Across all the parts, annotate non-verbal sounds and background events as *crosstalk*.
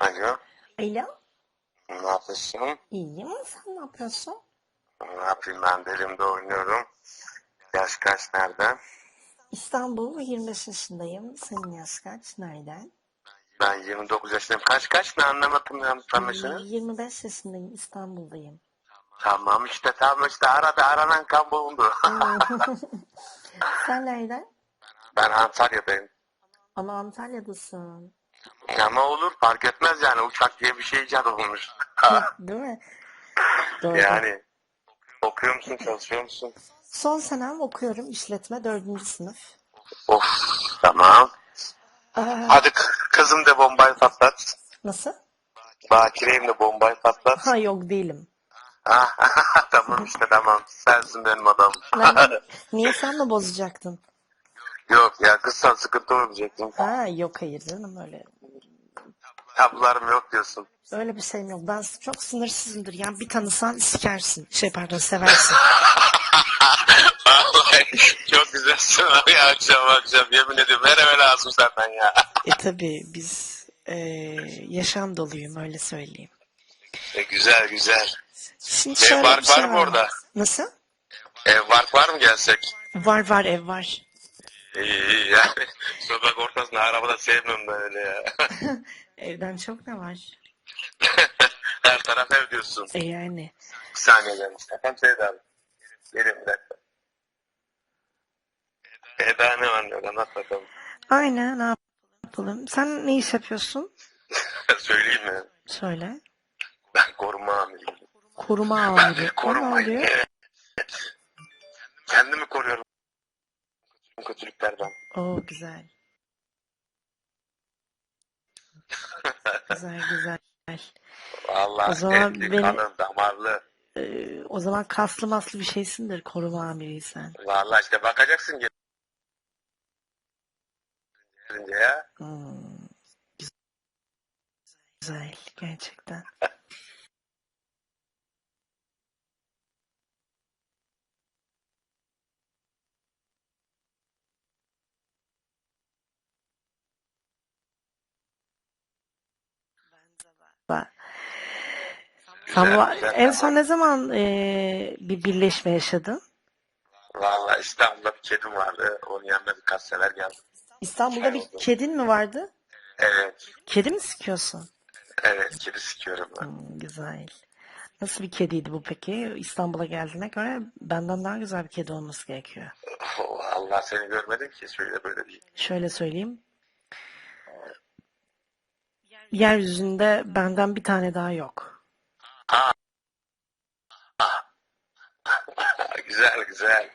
Alo. Alo. Ne yapıyorsun? İyiyim. Sen ne yapıyorsun? Ne yapayım ben de elimde oynuyorum. Yaş kaç nereden? İstanbul 25 yaşındayım. Senin yaş kaç? Nereden? Ben 29 yaşındayım. Kaç kaç ne anlamadım ya tam yaşını? 25 yaşındayım. İstanbul'dayım. Tamam işte tamam işte arada aranan kan bulundu. *laughs* Sen nereden? ben Antalya'dayım. Ama Antalya'dasın. Ama olur fark etmez yani uçak diye bir şey icat olmuş. *laughs* Değil mi? Doğru. yani okuyor musun çalışıyor musun? Son senem okuyorum. işletme 4. sınıf. Of tamam. Aa, Hadi kızım de bombayı patlat. nasıl? Bakireyim de bombayı patlat. Ha yok değilim. Ah, *laughs* tamam işte tamam. Sensin benim adam. *laughs* Niye sen mi bozacaktın? Yok ya kızsan sıkıntı olmayacaktım. Ha yok hayır canım öyle. Tablolarım yok diyorsun. Öyle bir şeyim yok. Ben çok sınırsızımdır. Yani bir tanısan sikersin. Şey pardon seversin. *laughs* *laughs* Vallahi çok güzelsin abi ya akşam akşam. Yemin ediyorum her eve lazım senden ya. E tabi biz e, yaşam doluyum öyle söyleyeyim. E, güzel güzel. Şimdi Ev şöyle var- bir şey var mı orada? Nasıl? Ev var var mı gelsek? Var var ev var. İyi iyi yani. *laughs* Sokak ortasında arabada sevmiyorum ben öyle ya. *laughs* Evden çok ne var? *laughs* her taraf ev diyorsun. E yani. Bir saniye canım. Efendim Seyda abi. Gelin bir dakika. Eda ne var yok anlat bakalım. Aynen ne yapalım? Sen ne iş yapıyorsun? Söyleyeyim mi? Söyle. Ben koruma amiriyim. Koruma amiri. koruma. oluyor? Kendimi koruyorum. Kötülüklerden. Oo güzel. *laughs* Güzel güzel. Vallahi O zaman etli, beni- kanın, damarlı. Ee, o zaman kaslı maslı bir şeysindir koruma amiriysen. Vallahi işte bakacaksın gelince ya. Hmm. Güzel gerçekten. Ba- Sen Güzel, bu- güzel. en son ne zaman eee, bir birleşme yaşadın? Vallahi İstanbul'da bir kedim vardı. Onun yanına birkaç sefer geldim. İstanbul'da bir kedin mi vardı? Evet. Kedi mi sıkıyorsun? Evet kedi sikiyorum ben. Hmm, güzel. Nasıl bir kediydi bu peki? İstanbul'a geldiğine göre benden daha güzel bir kedi olması gerekiyor. Allah seni görmedim ki söyle böyle değil. Şöyle söyleyeyim. Yeryüzünde benden bir tane daha yok. *laughs* güzel güzel.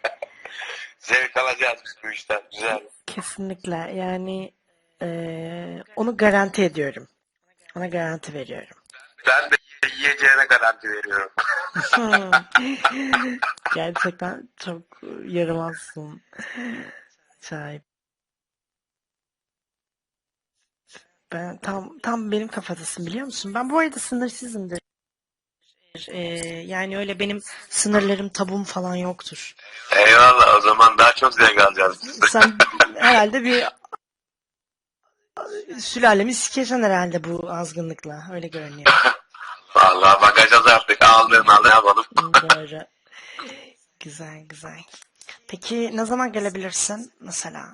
Zevk alacağız biz bu işten. Güzel. Kesinlikle. Yani eee, onu garanti ediyorum. Ona garanti veriyorum. Ben de yiyeceğine garanti veriyorum. *laughs* Gerçekten çok yaramazsın. Acayip. Ben tam tam benim kafadasın biliyor musun? Ben bu arada sınırsızımdır. Ee, yani öyle benim sınırlarım tabum falan yoktur. Eyvallah o zaman daha çok zevk alacağız. Sen *laughs* herhalde bir sülalemi sikeceksin herhalde bu azgınlıkla. Öyle görünüyor. Vallahi bakacağız artık. Aldın al ne yapalım. Doğru. Güzel güzel. Peki ne zaman gelebilirsin mesela?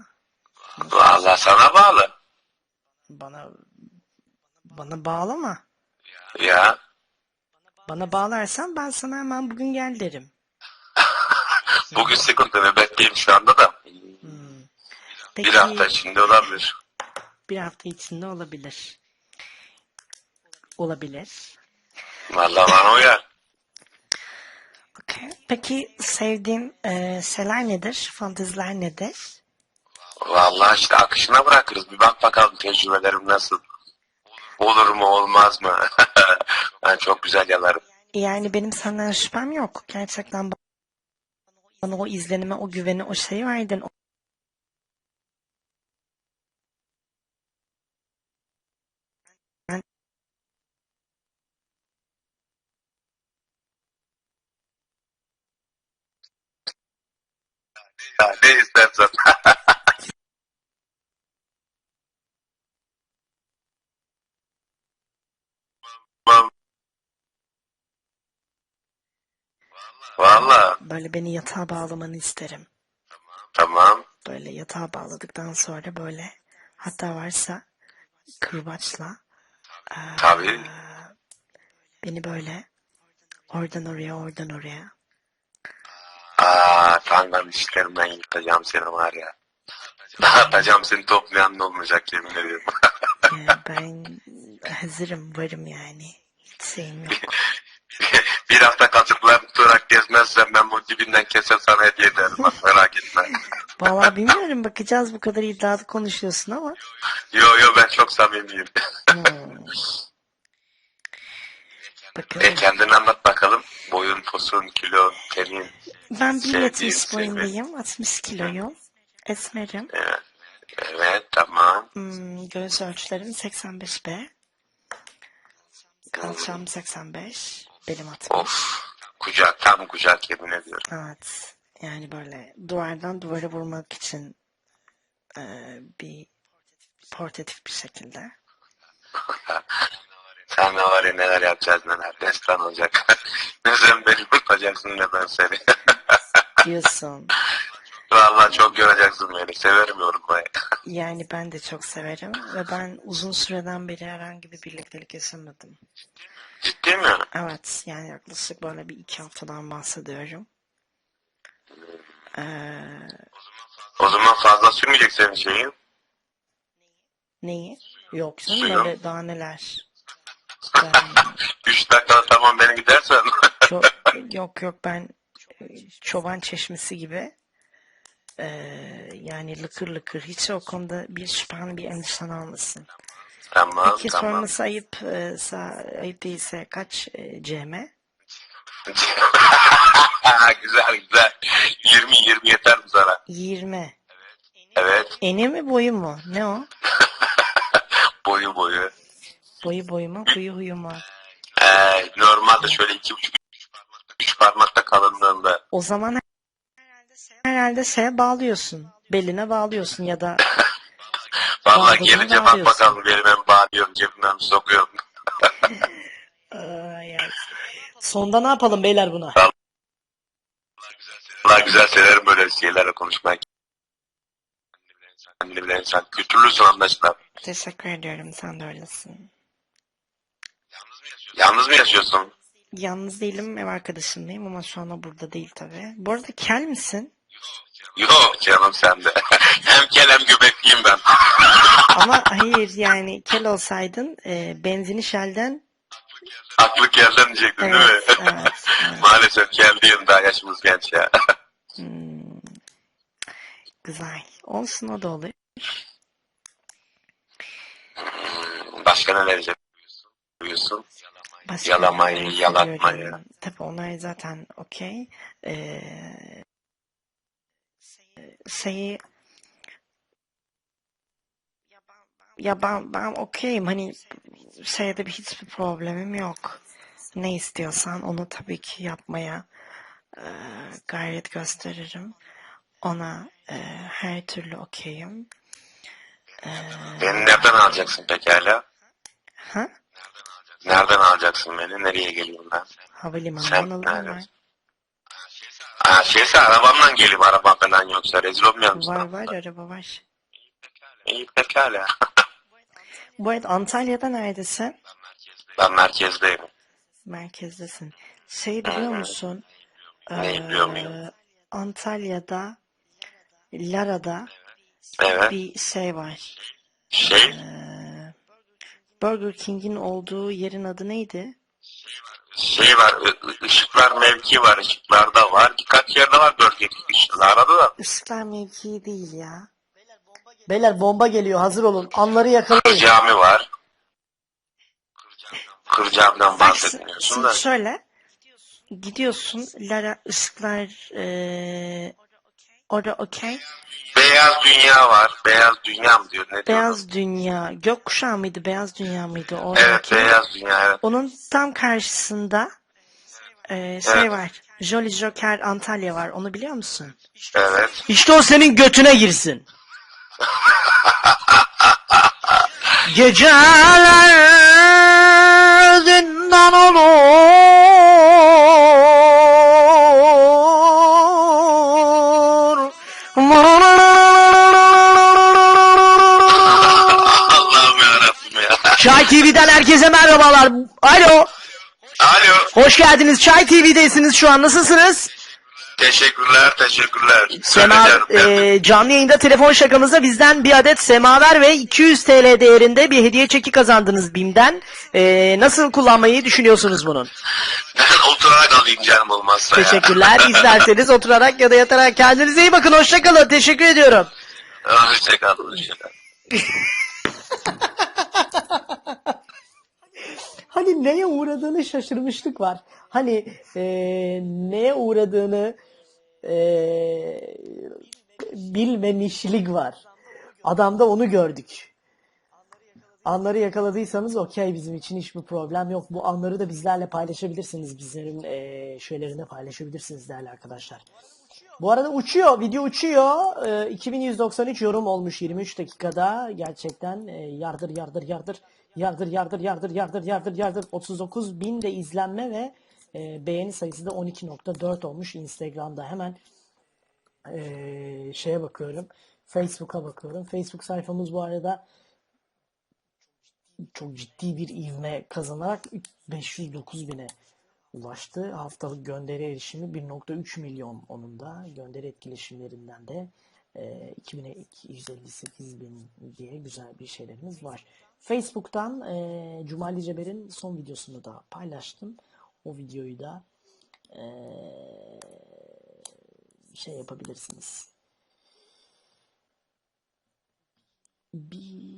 Vallahi sana bağlı. Bana bana bağlama. Ya. Bana bağlarsan ben sana hemen bugün gel derim. *laughs* Bugün sıkıntı nöbetteyim şu anda da. Hmm. Peki Bir hafta içinde olabilir. bir hafta içinde olabilir. Olabilir. Vallahi bana uyar. Okay. Peki sevdiğin e, şeyler nedir? Fanteziler nedir? Vallahi işte akışına bırakırız. Bir bak bakalım tecrübelerim nasıl. Olur mu olmaz mı? *laughs* ben çok güzel yalarım. Yani benim senden şüphem yok. Gerçekten bana o izlenime, o güveni, o şeyi verdin. Ne istersen. *laughs* Valla Böyle beni yatağa bağlamanı isterim. tamam. Böyle yatağa bağladıktan sonra böyle hatta varsa kırbaçla Tabii. beni böyle oradan oraya oradan oraya Aa tangan işlerimden yırtacağım seni var ya. Dağıtacağım seni toplayan da olmayacak yemin ediyorum. Ee, ben hazırım varım yani. Hiç şeyim yok. *laughs* bir hafta kasıklar tutarak gezmezsen ben bu dibinden keser sana hediye ederim. Bak merak etme. Vallahi bilmiyorum bakacağız bu kadar iddialı konuşuyorsun ama. Yo yo ben çok samimiyim. Hmm. E kendini anlat bakalım. Boyun, posun, kilon, tenin. Ben sevdiğin 1.70 şey mi? boyundayım. 60 kiloyum. Esmerim. Evet. Evet tamam. Hmm, göğüs ölçülerim 85B. Kalçam 85. Belim 60. Of. Kucak tam kucak yemin ediyorum. Evet. Yani böyle duvardan duvara vurmak için e, bir portatif bir şekilde. *laughs* Sen ne var ya neler yapacağız neler. Destan olacak. *laughs* ne sen beni tutacaksın ne ben seni. Diyorsun. *laughs* Vallahi çok göreceksin beni. Severim yorulmayı. Yani ben de çok severim ve ben uzun süreden beri herhangi bir birliktelik yaşamadım. Ciddi mi? Evet yani yaklaşık böyle bir iki haftadan bahsediyorum. Ee, O zaman fazla sürmeyecek senin şeyin. neyi? Yok canım Suyum. öyle daha neler. Ben, Üç dakikada tamam beni gidersen. *laughs* çok, *laughs* yok yok ben e, çoban çeşmesi gibi e, yani lıkır lıkır hiç o konuda bir şüphen bir endişen olmasın. Tamam Peki tamam. sorması ayıp, e, sa- ayıp değilse kaç e, cm? *laughs* güzel güzel. 20-20 yeter mi sana? 20. Evet. Eni mi boyu mu? Ne o? *laughs* Boyu boyu. Boyu boyu mu? Huyu huyu mu? Ee, normalde şöyle iki buçuk üç parmakta kalınlığında. O zaman herhalde şeye bağlıyorsun. Beline bağlıyorsun ya da *laughs* Vallahi Bağladın, gelince bak bakalım belime mi bağlıyorum cebime mi sokuyorum. Ay, ay. Sonda ne yapalım beyler buna? Vallahi güzel severim böyle şeylerle konuşmayı. Kendini bilen insan. Kültürlüsün anlaşılan. Teşekkür ediyorum sen de öylesin. Yalnız mı yaşıyorsun? Yalnız değilim ev arkadaşımdayım ama şu anda burada değil tabii. Bu arada kel misin? Yok canım sende. *laughs* hem kel hem göbekliyim ben. *laughs* Ama hayır yani kel olsaydın e, benzini Shell'den Aklı kelden diyecektin değil mi? evet, evet. *laughs* Maalesef kel değilim daha yaşımız genç ya. Hmm. Güzel. Olsun o da olur. Başka neler yapıyorsun? Başka Yalamayı, yalatmayı. Tabii onlar zaten okey. Ee, şeyi ya ben ben okeyim hani şeyde bir hiçbir problemim yok. Ne istiyorsan onu tabii ki yapmaya e, gayret gösteririm. Ona e, her türlü okeyim. E, Beni nereden alacaksın pekala? ha? Nereden alacaksın beni? Nereye geleyim ben? Havalimanından alırım nerede? Ha şeyse arabamla geleyim araba falan yoksa rezil olmayalım. Var var araba var. İyi pekala. *laughs* Bu arada Antalya'da neredesin? Ben merkezdeyim. Merkezdesin. Şey biliyor musun? Ee, biliyor muyum? Antalya'da Lara'da Evet. bir şey var. Şey Ee, Burger King'in olduğu yerin adı neydi? şey var ışıklar mevki var ışıklarda var. Birkaç yerde var bölge ışıklarda da. Işıklar mevkii değil ya. Beyler bomba geliyor hazır olun. Anları yakalayın. Kır cami var. Kır camiden Bak bahsetmiyorsun şimdi da. şöyle gidiyorsun Lara ışıklar ee, orada okey. Beyaz dünya var. Beyaz dünya mı diyor ne diyor? Beyaz Dünya gökkuşağı mıydı? Beyaz Dünya mıydı? Orada Evet okey. beyaz dünya evet. Onun tam karşısında ee, şey evet. var. Jolly Joker Antalya var. Onu biliyor musun? Evet. İşte o senin götüne girsin. *laughs* Geceler zindan olur. Allah'ım yarabbim ya. Şay TV'den herkese merhabalar. Alo. Alo. Hoş geldiniz. Çay TV'desiniz şu an. Nasılsınız? Teşekkürler, teşekkürler. Sema, e, canlı yayında telefon şakamızda bizden bir adet semaver ve 200 TL değerinde bir hediye çeki kazandınız BİM'den. E, nasıl kullanmayı düşünüyorsunuz bunun? Ben oturarak alayım canım olmazsa ya. Teşekkürler. İsterseniz *laughs* oturarak ya da yatarak kendinize iyi bakın. Hoşçakalın. Teşekkür ediyorum. Hoşçakal, hoşçakal. *laughs* Hani neye uğradığını şaşırmışlık var. Hani e, neye uğradığını e, bilmemişlik var. Adamda onu gördük. Anları yakaladıysanız okey bizim için hiçbir problem yok. Bu anları da bizlerle paylaşabilirsiniz. Bizlerin e, şeylerine paylaşabilirsiniz değerli arkadaşlar. Bu arada uçuyor. Video uçuyor. E, 2193 yorum olmuş 23 dakikada. Gerçekten e, yardır yardır yardır. Yardır yardır yardır yardır yardır yardır. 39 bin de izlenme ve e, beğeni sayısı da 12.4 olmuş Instagram'da. Hemen e, şeye bakıyorum. Facebook'a bakıyorum. Facebook sayfamız bu arada çok ciddi bir ivme kazanarak 509 bine ulaştı. Haftalık gönderi erişimi 1.3 milyon onun da. Gönderi etkileşimlerinden de e, 2258 bin diye güzel bir şeylerimiz var. Facebook'tan e, Cumali Ceber'in son videosunu da paylaştım. O videoyu da e, şey yapabilirsiniz. Bir